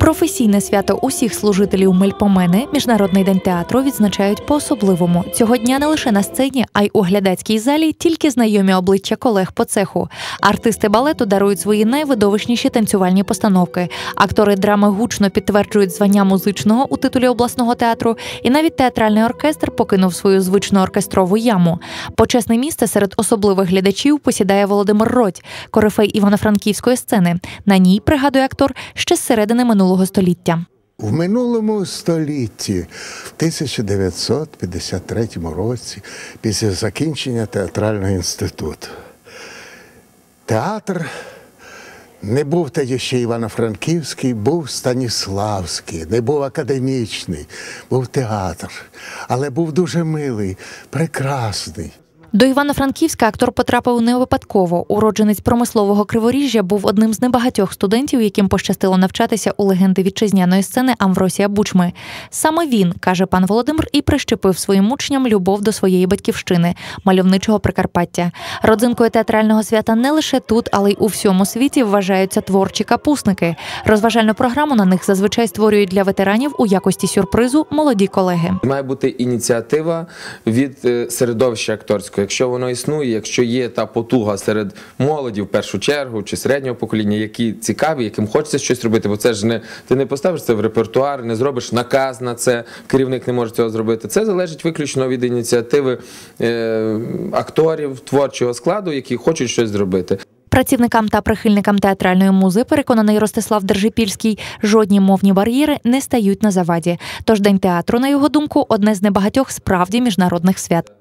Професійне свято усіх служителів Мельпомени, Міжнародний день театру відзначають по-особливому. Цього дня не лише на сцені, а й у глядацькій залі тільки знайомі обличчя колег по цеху. Артисти балету дарують свої найвидовищніші танцювальні постановки. Актори драми гучно підтверджують звання музичного у титулі обласного театру, і навіть театральний оркестр покинув свою звичну оркестрову яму. Почесне місце серед особливих глядачів посідає Володимир Родь, корифей івано-франківської сцени. На ній пригадує актор ще з середини минулого століття. В минулому столітті, в 1953 році, після закінчення театрального інституту, театр не був тоді ще Івано-Франківський, був Станіславський, не був академічний, був театр, але був дуже милий, прекрасний. До Івано-Франківська актор потрапив не випадково. Уродженець промислового криворіжжя був одним з небагатьох студентів, яким пощастило навчатися у легенди вітчизняної сцени Амвросія Бучми. Саме він, каже пан Володимир, і прищепив своїм учням любов до своєї батьківщини, мальовничого Прикарпаття. Родзинкою театрального свята не лише тут, але й у всьому світі вважаються творчі капусники. Розважальну програму на них зазвичай створюють для ветеранів у якості сюрпризу молоді колеги. Має бути ініціатива від е, середовища акторського. Якщо воно існує, якщо є та потуга серед молоді в першу чергу чи середнього покоління, які цікаві, яким хочеться щось робити, бо це ж не ти не поставиш це в репертуар, не зробиш наказ на це. Керівник не може цього зробити. Це залежить виключно від ініціативи е, акторів творчого складу, які хочуть щось зробити. Працівникам та прихильникам театральної музи, переконаний Ростислав Держипільський, жодні мовні бар'єри не стають на заваді. Тож день театру, на його думку, одне з небагатьох справді міжнародних свят.